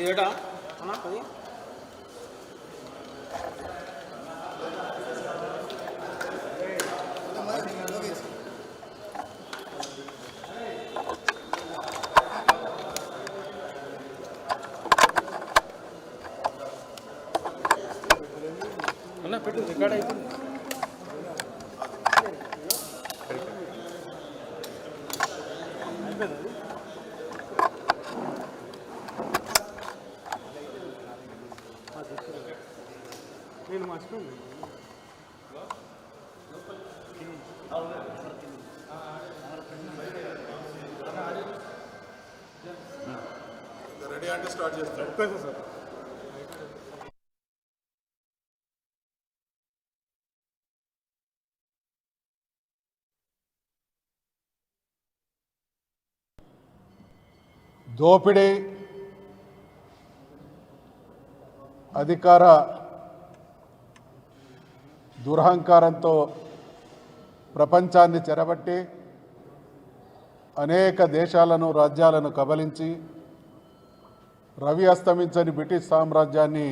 ఇదేటా? అన్న పది నేను మర్చిపోయింది రెడీ అంటే స్టార్ట్ అయిపోయింది సార్. దోపిడీ అధికార దురహంకారంతో ప్రపంచాన్ని చెరబట్టి అనేక దేశాలను రాజ్యాలను కబలించి రవి అస్తమించని బ్రిటిష్ సామ్రాజ్యాన్ని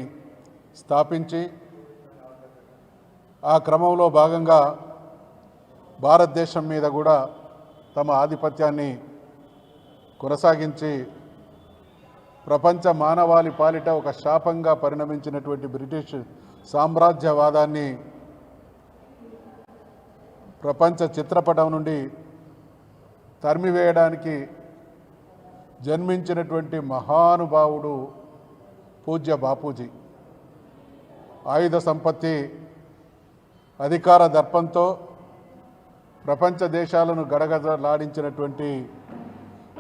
స్థాపించి ఆ క్రమంలో భాగంగా భారతదేశం మీద కూడా తమ ఆధిపత్యాన్ని కొనసాగించి ప్రపంచ మానవాళి పాలిట ఒక శాపంగా పరిణమించినటువంటి బ్రిటిష్ సామ్రాజ్యవాదాన్ని ప్రపంచ చిత్రపటం నుండి తరిమివేయడానికి జన్మించినటువంటి మహానుభావుడు పూజ్య బాపూజీ. ఆయుధ సంపత్తి అధికార దర్పంతో ప్రపంచ దేశాలను గడగడలాడించినటువంటి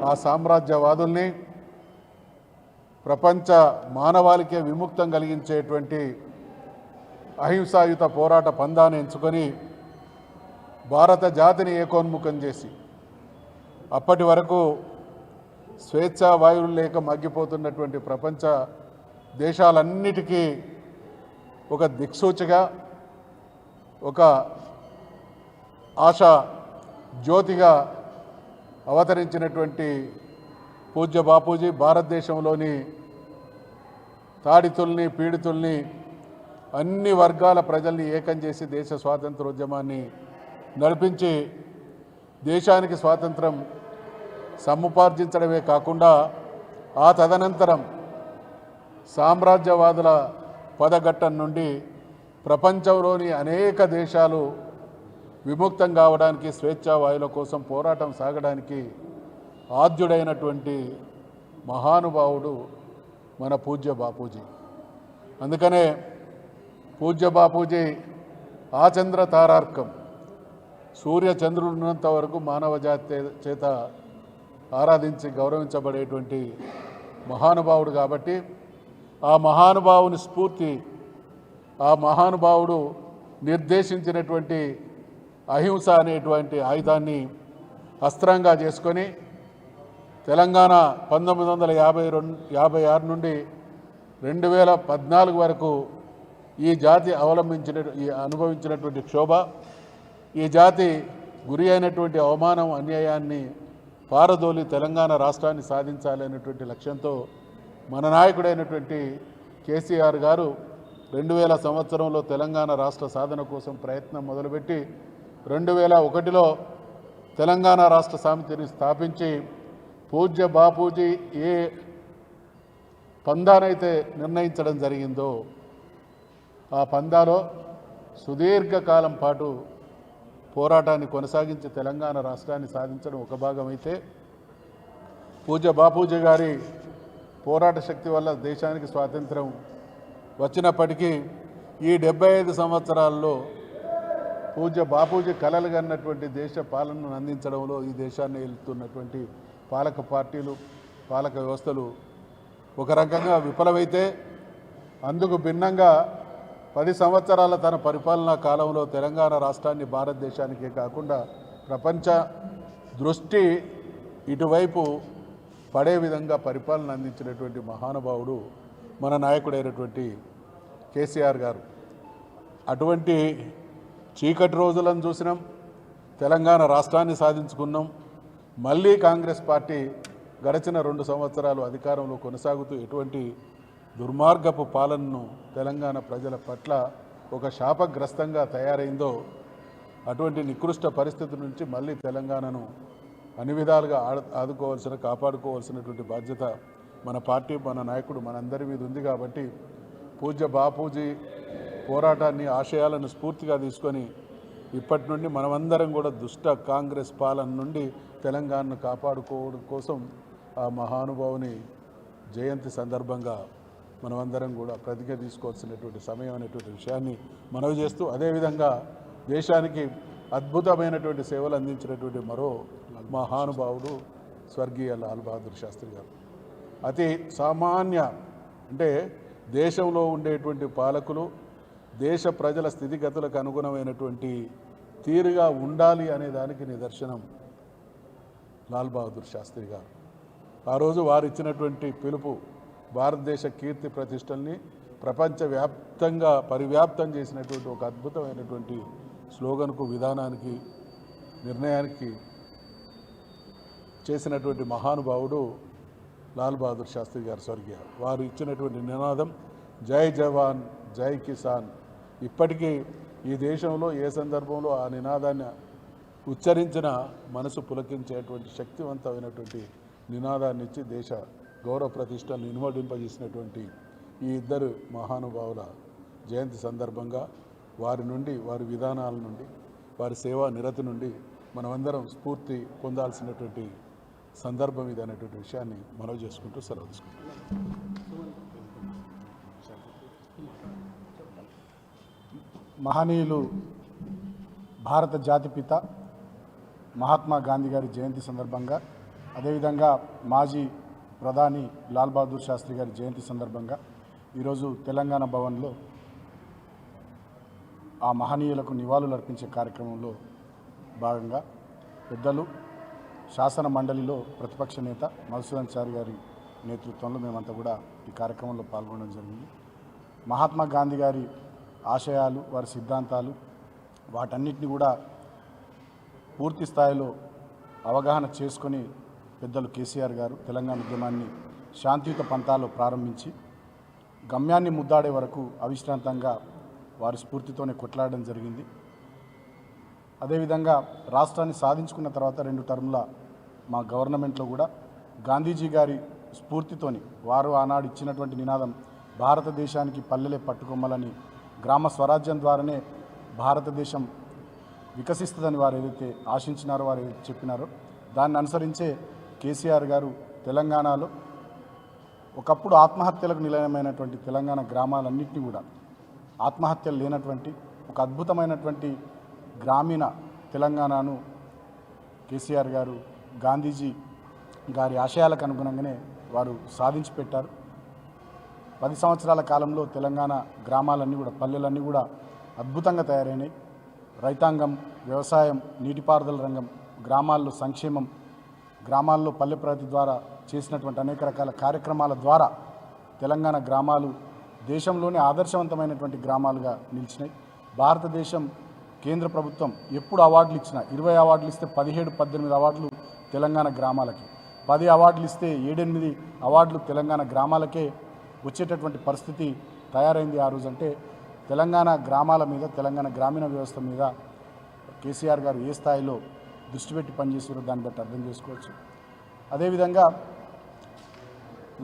ఆ సామ్రాజ్యవాదుల్ని ప్రపంచ మానవాళికే విముక్తం కలిగించేటువంటి అహింసాయుత పోరాట పందాన్ని ఎంచుకొని భారత జాతిని ఏకోన్ముఖం చేసి అప్పటి వరకు స్వేచ్ఛా వాయువులు లేక మగ్గిపోతున్నటువంటి ప్రపంచ దేశాలన్నిటికీ ఒక దిక్సూచిగా ఒక ఆశ జ్యోతిగా అవతరించినటువంటి పూజ్య బాపూజీ భారతదేశంలోని తాడితుల్ని పీడితుల్ని అన్ని వర్గాల ప్రజల్ని ఏకం చేసి దేశ స్వాతంత్రోద్యమాన్ని నడిపించి దేశానికి స్వాతంత్రం సముపార్జించడమే కాకుండా ఆ తదనంతరం సామ్రాజ్యవాదుల పదఘట్టం నుండి ప్రపంచంలోని అనేక దేశాలు విముక్తం కావడానికి స్వేచ్ఛా వాయుల కోసం పోరాటం సాగడానికి ఆద్యుడైనటువంటి మహానుభావుడు మన పూజ్య బాపూజీ. అందుకనే పూజ్య బాపూజీ ఆచంద్ర తారార్కం సూర్య చంద్రుడు ఉన్నంత వరకు మానవ జాతి చేత ఆరాధించి గౌరవించబడేటువంటి మహానుభావుడు కాబట్టి ఆ మహానుభావుని స్ఫూర్తి ఆ మహానుభావుడు నిర్దేశించినటువంటి అహింస అనేటువంటి ఆయుధాన్ని అస్త్రంగా చేసుకొని తెలంగాణ పంతొమ్మిది వందల యాభై రెండు యాభై ఆరు నుండి రెండు వేల పద్నాలుగు వరకు ఈ జాతి అవలంబించిన ఈ అనుభవించినటువంటి క్షోభ ఈ జాతి గురి అయినటువంటి అవమానం అన్యాయాన్ని పారదోలి తెలంగాణ రాష్ట్రాన్ని సాధించాలనేటువంటి లక్ష్యంతో మన నాయకుడైనటువంటి కేసీఆర్ గారు రెండు వేల సంవత్సరంలో తెలంగాణ రాష్ట్ర సాధన కోసం ప్రయత్నం మొదలుపెట్టి రెండు వేల ఒకటిలో తెలంగాణ రాష్ట్ర సమితిని స్థాపించి పూజ్య బాపూజీ ఏ పందానైతే నిర్ణయించడం జరిగిందో ఆ పందాలో సుదీర్ఘకాలం పాటు పోరాటాన్ని కొనసాగించి తెలంగాణ రాష్ట్రాన్ని సాధించడం ఒక భాగమైతే పూజ పూజ్య బాపూజీ గారి పోరాట శక్తి వల్ల దేశానికి స్వాతంత్రం వచ్చినప్పటికీ ఈ డెబ్బై ఐదు సంవత్సరాల్లో పూజ్య బాపూజీ కలలు కన్నటువంటి దేశ పాలనను అందించడంలో ఈ దేశాన్ని వెళ్తున్నటువంటి పాలక పార్టీలు పాలక వ్యవస్థలు ఒక రకంగా విఫలమైతే అందుకు భిన్నంగా పది సంవత్సరాల తన పరిపాలనా కాలంలో తెలంగాణ రాష్ట్రాన్ని భారతదేశానికే కాకుండా ప్రపంచ దృష్టి ఇటువైపు పడే విధంగా పరిపాలన అందించినటువంటి మహానుభావుడు మన నాయకుడైనటువంటి కేసీఆర్ గారు. అటువంటి చీకటి రోజులను చూసినాం తెలంగాణ రాష్ట్రాన్ని సాధించుకున్నాం. మళ్ళీ కాంగ్రెస్ పార్టీ గడిచిన రెండు సంవత్సరాలు అధికారంలో కొనసాగుతూ ఎటువంటి దుర్మార్గపు పాలనను తెలంగాణ ప్రజల పట్ల ఒక శాపగ్రస్తంగా తయారైందో అటువంటి నికృష్ట పరిస్థితి నుంచి మళ్ళీ తెలంగాణను అన్ని విధాలుగా ఆడు ఆదుకోవాల్సిన కాపాడుకోవాల్సినటువంటి బాధ్యత మన పార్టీ మన నాయకుడు మనందరి మీద ఉంది కాబట్టి పూజ్య బాపూజీ పోరాటాన్ని ఆశయాలను స్ఫూర్తిగా తీసుకొని ఇప్పటి నుండి మనమందరం కూడా దుష్ట కాంగ్రెస్ పాలన నుండి తెలంగాణను కాపాడుకోవడం కోసం ఆ మహానుభావుని జయంతి సందర్భంగా మనమందరం కూడా ప్రతిజ్ఞ తీసుకోవాల్సినటువంటి సమయం అనేటువంటి విషయాన్ని మనవి చేస్తూ అదేవిధంగా దేశానికి అద్భుతమైనటువంటి సేవలు అందించినటువంటి మరో మహానుభావుడు స్వర్గీయ లాల్ బహదూర్ శాస్త్రి గారు. అతి సామాన్య అంటే దేశంలో ఉండేటువంటి పాలకులు దేశ ప్రజల స్థితిగతులకు అనుగుణమైనటువంటి తీరుగా ఉండాలి అనే దానికి నిదర్శనం లాల్ బహదూర్ శాస్త్రి గారు. ఆ రోజు వారు ఇచ్చినటువంటి పిలుపు భారతదేశ కీర్తి ప్రతిష్టల్ని ప్రపంచవ్యాప్తంగా పరివ్యాప్తం చేసినటువంటి ఒక అద్భుతమైనటువంటి స్లోగన్కు విధానానికి నిర్ణయానికి చేసినటువంటి మహానుభావుడు లాల్ బహదూర్ శాస్త్రి గారు స్వర్గీయ. వారు ఇచ్చినటువంటి నినాదం జై జవాన్ జై కిసాన్. ఇప్పటికీ ఈ దేశంలో ఏ సందర్భంలో ఆ నినాదాన్ని ఉచ్చరించిన మనసు పులకించేటువంటి శక్తివంతమైనటువంటి నినాదాన్ని ఇచ్చి దేశ గౌరవ ప్రతిష్టలను ఇనుమడింపజేసినటువంటి ఈ ఇద్దరు మహానుభావుల జయంతి సందర్భంగా వారి నుండి వారి విధానాల నుండి వారి సేవా నిరతి నుండి మనమందరం స్ఫూర్తి పొందాల్సినటువంటి సందర్భం ఇది అనేటువంటి విషయాన్ని మనవి చేసుకుంటూ సెలవు తీసుకుంటాం మహనీయులు భారత జాతిపిత మహాత్మా గాంధీ గారి జయంతి సందర్భంగా అదేవిధంగా మాజీ ప్రధాని లాల్ బహదూర్ శాస్త్రి గారి జయంతి సందర్భంగా ఈరోజు తెలంగాణ భవన్లో ఆ మహనీయులకు నివాళులు అర్పించే కార్యక్రమంలో భాగంగా పెద్దలు శాసన మండలిలో ప్రతిపక్ష నేత మధుసూదన్ చారి గారి నేతృత్వంలో మేమంతా కూడా ఈ కార్యక్రమంలో పాల్గొనడం జరిగింది. మహాత్మా గాంధీ గారి ఆశయాలు వారి సిద్ధాంతాలు వాటన్నిటిని కూడా పూర్తి స్థాయిలో అవగాహన చేసుకొని పెద్దలు కేసీఆర్ గారు తెలంగాణ ఉద్యమాన్ని శాంతియుత పంతాలు ప్రారంభించి గమ్యాన్ని ముద్దాడే వరకు అవిశ్రాంతంగా వారి స్ఫూర్తితోనే కొట్లాడడం జరిగింది. అదేవిధంగా రాష్ట్రాన్ని సాధించుకున్న తర్వాత రెండు టర్ముల మా గవర్నమెంట్లో కూడా గాంధీజీ గారి స్ఫూర్తితోని వారు ఆనాడు ఇచ్చినటువంటి నినాదం భారతదేశానికి పల్లెలే పట్టుకొమ్మలని గ్రామ స్వరాజ్యం ద్వారానే భారతదేశం వికసిస్తుందని వారు ఏదైతే ఆశించినారో వారు ఏదైతే చెప్పినారో దాన్ని అనుసరించే కేసీఆర్ గారు తెలంగాణలో ఒకప్పుడు ఆత్మహత్యలకు నిలయమైనటువంటి తెలంగాణ గ్రామాలన్నింటినీ కూడా ఆత్మహత్యలు లేనటువంటి ఒక అద్భుతమైనటువంటి గ్రామీణ తెలంగాణను కేసీఆర్ గారు గాంధీజీ గారి ఆశయాలకు అనుగుణంగానే వారు సాధించి పెట్టారు. పది సంవత్సరాల కాలంలో తెలంగాణ గ్రామాలన్నీ కూడా పల్లెలన్నీ కూడా అద్భుతంగా తయారైనాయి. రైతాంగం వ్యవసాయం నీటిపారుదల రంగం గ్రామాల్లో సంక్షేమం గ్రామాల్లో పల్లె ప్రగతి ద్వారా చేసినటువంటి అనేక రకాల కార్యక్రమాల ద్వారా తెలంగాణ గ్రామాలు దేశంలోనే ఆదర్శవంతమైనటువంటి గ్రామాలుగా నిలిచినాయి. భారతదేశం కేంద్ర ప్రభుత్వం ఎప్పుడు అవార్డులు ఇచ్చినా ఇరవై అవార్డులు ఇస్తే పదిహేడు పద్దెనిమిది అవార్డులు తెలంగాణ గ్రామాలకి. పది అవార్డులు ఇస్తే ఏడెనిమిది అవార్డులు తెలంగాణ గ్రామాలకే వచ్చేటటువంటి పరిస్థితి తయారైంది. ఆ రోజు అంటే తెలంగాణ గ్రామాల మీద తెలంగాణ గ్రామీణ వ్యవస్థ మీద కేసీఆర్ గారు ఏ స్థాయిలో దృష్టి పెట్టి పనిచేసారో దాన్ని బట్టి అర్థం చేసుకోవచ్చు. అదేవిధంగా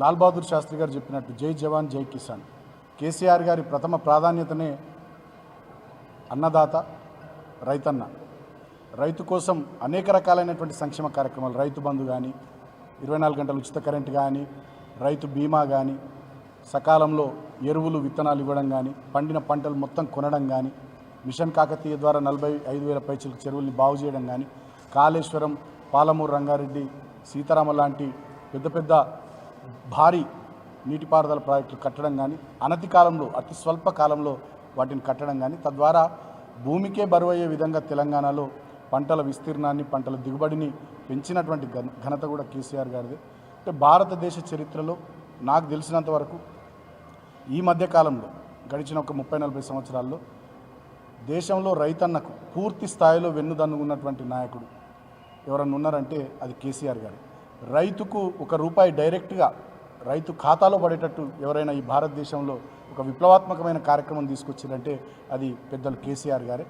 లాల్ బహదూర్ శాస్త్రి గారు చెప్పినట్టు జై జవాన్ జై కిసాన్. కేసీఆర్ గారి ప్రథమ ప్రాధాన్యతనే అన్నదాత రైతన్న. రైతు కోసం అనేక రకాలైనటువంటి సంక్షేమ కార్యక్రమాలు రైతు బంధు కానీ ఇరవై నాలుగు గంటల ఉచిత కరెంట్ కానీ రైతు బీమా కానీ సకాలంలో ఎరువులు విత్తనాలు ఇవ్వడం కానీ పండిన పంటలు మొత్తం కొనడం కానీ మిషన్ కాకతీయ ద్వారా నలభై ఐదు వేల పైచలకు చెరువుల్ని బాగు చేయడం కానీ కాళేశ్వరం పాలమూరు రంగారెడ్డి సీతారామ లాంటి పెద్ద పెద్ద భారీ నీటిపారుదల ప్రాజెక్టులు కట్టడం కానీ అనతి కాలంలో అతి స్వల్ప కాలంలో వాటిని కట్టడం కానీ తద్వారా భూమికే బరువయ్యే విధంగా తెలంగాణలో పంటల విస్తీర్ణాన్ని పంటల దిగుబడిని పెంచినటువంటి ఘన ఘనత కూడా కేసీఆర్ గారిది. అంటే భారతదేశ చరిత్రలో నాకు తెలిసినంత వరకు ఈ మధ్యకాలంలో గడిచిన ఒక ముప్పై నలభై సంవత్సరాల్లో దేశంలో రైతన్నకు పూర్తి స్థాయిలో వెన్నుదన్నుకున్నటువంటి నాయకుడు ఎవరన్నా ఉన్నారంటే అది కేసీఆర్ గారు. రైతుకు ఒక రూపాయి డైరెక్ట్గా రైతు ఖాతాలో పడేటట్టు ఎవరైనా ఈ భారతదేశంలో ఒక విప్లవాత్మకమైన కార్యక్రమం తీసుకొచ్చారంటే అది పెద్దలు కేసీఆర్ గారే.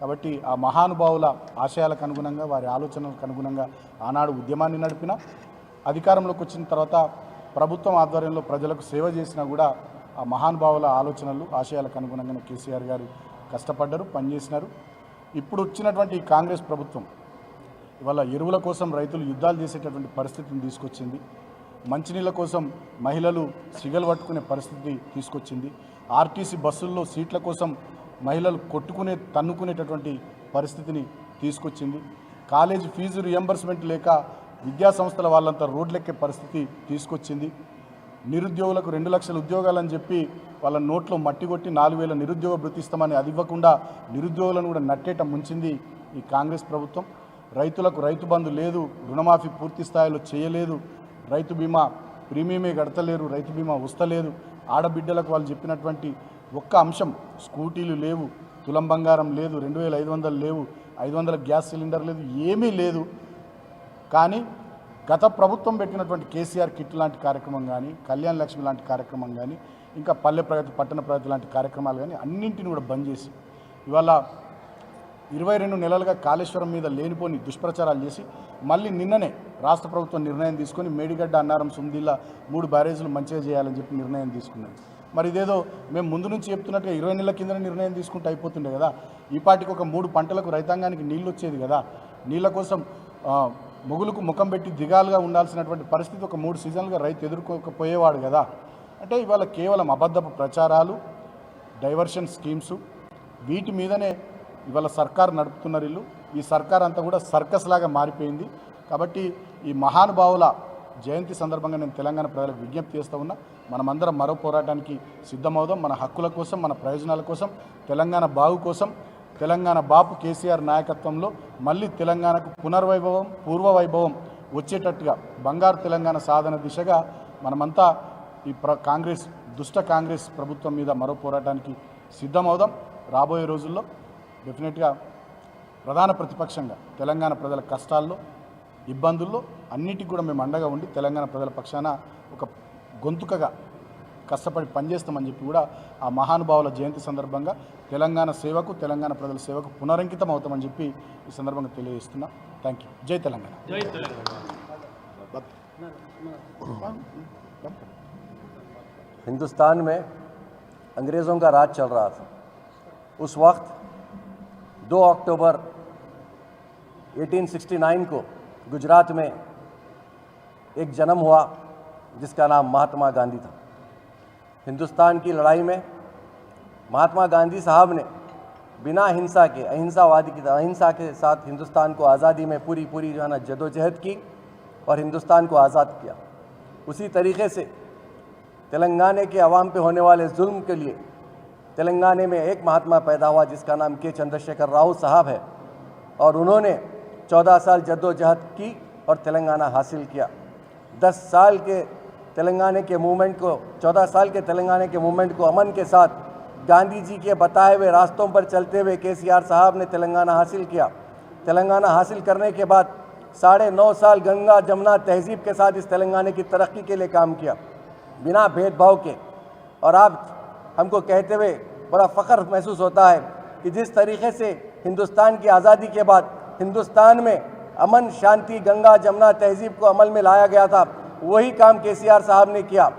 కాబట్టి ఆ మహానుభావుల ఆశయాలకు అనుగుణంగా వారి ఆలోచనలకు అనుగుణంగా ఆనాడు ఉద్యమాన్ని నడిపిన అధికారంలోకి వచ్చిన తర్వాత ప్రభుత్వం ఆధ్వర్యంలో ప్రజలకు సేవ చేసినా కూడా ఆ మహానుభావుల ఆలోచనలు ఆశయాలకు అనుగుణంగానే కేసీఆర్ గారు కష్టపడ్డారు పనిచేసినారు. ఇప్పుడు వచ్చినటువంటి ఈ కాంగ్రెస్ ప్రభుత్వం ఇవాళ ఎరువుల కోసం రైతులు యుద్ధాలు చేసేటటువంటి పరిస్థితిని తీసుకొచ్చింది. మంచినీళ్ళ కోసం మహిళలు సిగలు పట్టుకునే పరిస్థితి తీసుకొచ్చింది. ఆర్టీసీ బస్సుల్లో సీట్ల కోసం మహిళలు కొట్టుకునే తన్నుకునేటటువంటి పరిస్థితిని తీసుకొచ్చింది. కాలేజీ ఫీజు రియంబర్స్మెంట్ లేక విద్యా సంస్థల వాళ్ళంతా రోడ్లెక్కే పరిస్థితి తీసుకొచ్చింది. నిరుద్యోగులకు రెండు లక్షల ఉద్యోగాలని చెప్పి వాళ్ళ నోట్లో మట్టి కొట్టి నాలుగు వేల నిరుద్యోగ భృతిస్తామని అది ఇవ్వకుండా నిరుద్యోగులను కూడా నట్టేట ముంచింది ఈ కాంగ్రెస్ ప్రభుత్వం. రైతులకు రైతు బంధు లేదు రుణమాఫీ పూర్తి స్థాయిలో చేయలేదు రైతు బీమా ప్రీమియమే కడతలేరు రైతు బీమా వస్తలేదు. ఆడబిడ్డలకు వాళ్ళు చెప్పినటువంటి ఒక్క అంశం స్కూటీలు లేవు తులం బంగారం లేదు రెండు వేల ఐదు వందలు లేవు ఐదు వందల గ్యాస్ సిలిండర్ లేదు ఏమీ లేదు. కానీ గత ప్రభుత్వం పెట్టినటువంటి కేసీఆర్ కిట్ లాంటి కార్యక్రమం కానీ కళ్యాణ్ లక్ష్మి లాంటి కార్యక్రమం కానీ ఇంకా పల్లె ప్రగతి పట్టణ ప్రగతి లాంటి కార్యక్రమాలు కానీ అన్నింటిని కూడా బంద్ చేసి ఇవాళ ఇరవై రెండు నెలలుగా కాళేశ్వరం మీద లేనిపోని దుష్ప్రచారాలు చేసి మళ్ళీ నిన్ననే రాష్ట్ర ప్రభుత్వం నిర్ణయం తీసుకొని మేడిగడ్డ అన్నారం సుందిల్లా మూడు బ్యారేజీలు మంచిగా చేయాలని చెప్పి నిర్ణయం తీసుకున్నది మరి ఇదేదో మేము ముందు నుంచి చెప్తున్నట్టుగా ఇరవై నెలల కింద నిర్ణయం తీసుకుంటే అయిపోతుండే కదా. ఈ పాటికి ఒక మూడు పంటలకు రైతాంగానికి నీళ్ళు వచ్చేది కదా. నీళ్ళ కోసం మొగులకు ముఖం పెట్టి దిగాలుగా ఉండాల్సినటువంటి పరిస్థితి ఒక మూడు సీజన్లుగా రైతు ఎదుర్కోకపోయేవాడు కదా. అంటే ఇవాళ కేవలం అబద్ధపు ప్రచారాలు డైవర్షన్ స్కీమ్స్ వీటి మీదనే ఇవాళ సర్కార్ నడుపుతున్నారు ఇల్లు. ఈ సర్కార్ అంతా కూడా సర్కస్ లాగా మారిపోయింది. కాబట్టి ఈ మహానుభావుల జయంతి సందర్భంగా నేను తెలంగాణ ప్రజలకు విజ్ఞప్తి చేస్తూ ఉన్నా మనమందరం మరో పోరాటానికి సిద్ధమవుదాం. మన హక్కుల కోసం మన ప్రయోజనాల కోసం తెలంగాణ బాగు కోసం తెలంగాణ బాపు కేసీఆర్ నాయకత్వంలో మళ్ళీ తెలంగాణకు పునర్వైభవం పూర్వ వైభవం వచ్చేటట్టుగా బంగారు తెలంగాణ సాధన దిశగా మనమంతా ఈ ప్ర కాంగ్రెస్ దుష్ట కాంగ్రెస్ ప్రభుత్వం మీద మరో పోరాటానికి సిద్ధమవుదాం. రాబోయే రోజుల్లో డెఫినెట్గా ప్రధాన ప్రతిపక్షంగా తెలంగాణ ప్రజల కష్టాల్లో ఇబ్బందుల్లో అన్నిటికి కూడా మేము అండగా ఉండి తెలంగాణ ప్రజల పక్షాన ఒక గొంతుకగా కష్టపడి పనిచేస్తామని చెప్పి కూడా ఆ మహానుభావుల జయంతి సందర్భంగా తెలంగాణ సేవకు తెలంగాణ ప్రజల సేవకు పునరంకితం అవుతామని చెప్పి ఈ సందర్భంగా తెలియజేస్తున్నా థ్యాంక్ యూ జై తెలంగాణ हिंदुस्तान में अंग्रेज़ों का राज चल रहा था उस वक्त 2 अक्टूबर 1869 को गुजरात में एक जन्म हुआ, जिसका नाम महात्मा गांधी था। हिंदुस्तान की लड़ाई में महात्मा गांधी साहब ने बिना हिंसा के, अहिंसावादी की अहिंसा के साथ हिंदुस्तान को आज़ादी में पूरी पूरी जो है ना जदोजहद की और हिंदुस्तान को आज़ाद किया। उसी तरीके से तेलंगाना के अवाम पे होने वाले जुल्म के लिए तेलंगाना में एक महात्मा पैदा हुआ, जिसका नाम के चंद्रशेखर राव साहब है। और उन्होंने 14 साल जद्दोजहद की और तेलंगाना हासिल किया। 10 साल के तेलंगाना के मूवमेंट को 14 साल के तेलंगाना के मूवमेंट को अमन के साथ गांधी जी के बताए हुए रास्तों पर चलते हुए के साहब ने तेलंगाना हासिल किया। तेलंगाना हासिल करने के बाद साढ़े नौ साल गंगा जमुना तहजीब के साथ इस तेलंगाना की तरक्की के लिए काम किया। बिना भेदभाव के। और आप हमको कहते हुए बड़ा फ़ख्र महसूस होता है कि जिस तरीके से हिंदुस्तान की आज़ादी के बाद हिंदुस्तान में अमन, शांति, गंगा, जमुना, तहजीब को अमल में लाया गया था, वही काम के साहब ने किया।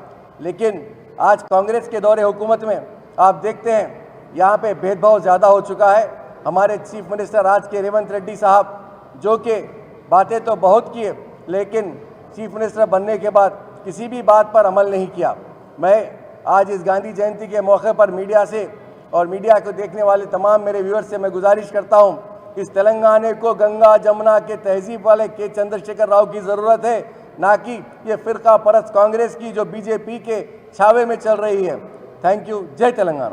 लेकिन आज कांग्रेस के दौरे हुकूमत में आप देखते हैं, यहाँ पे भेदभाव ज़्यादा हो चुका है। हमारे चीफ मिनिस्टर आज के रेवंत रेड्डी साहब, जो कि बातें तो बहुत किए, लेकिन चीफ मिनिस्टर बनने के बाद किसी भी बात पर अमल नहीं किया। मैं आज इस गांधी जयंती के मौके पर मीडिया से और मीडिया को देखने वाले तमाम मेरे व्यूअर्स से मैं गुजारिश करता हूँ, इस तेलंगाना को गंगा जमुना के तहजीब वाले के चंद्रशेखर राव की ज़रूरत है, ना कि ये फ़िरका परस कांग्रेस की जो बीजेपी के छावे में चल रही है। थैंक यू जय तेलंगाना।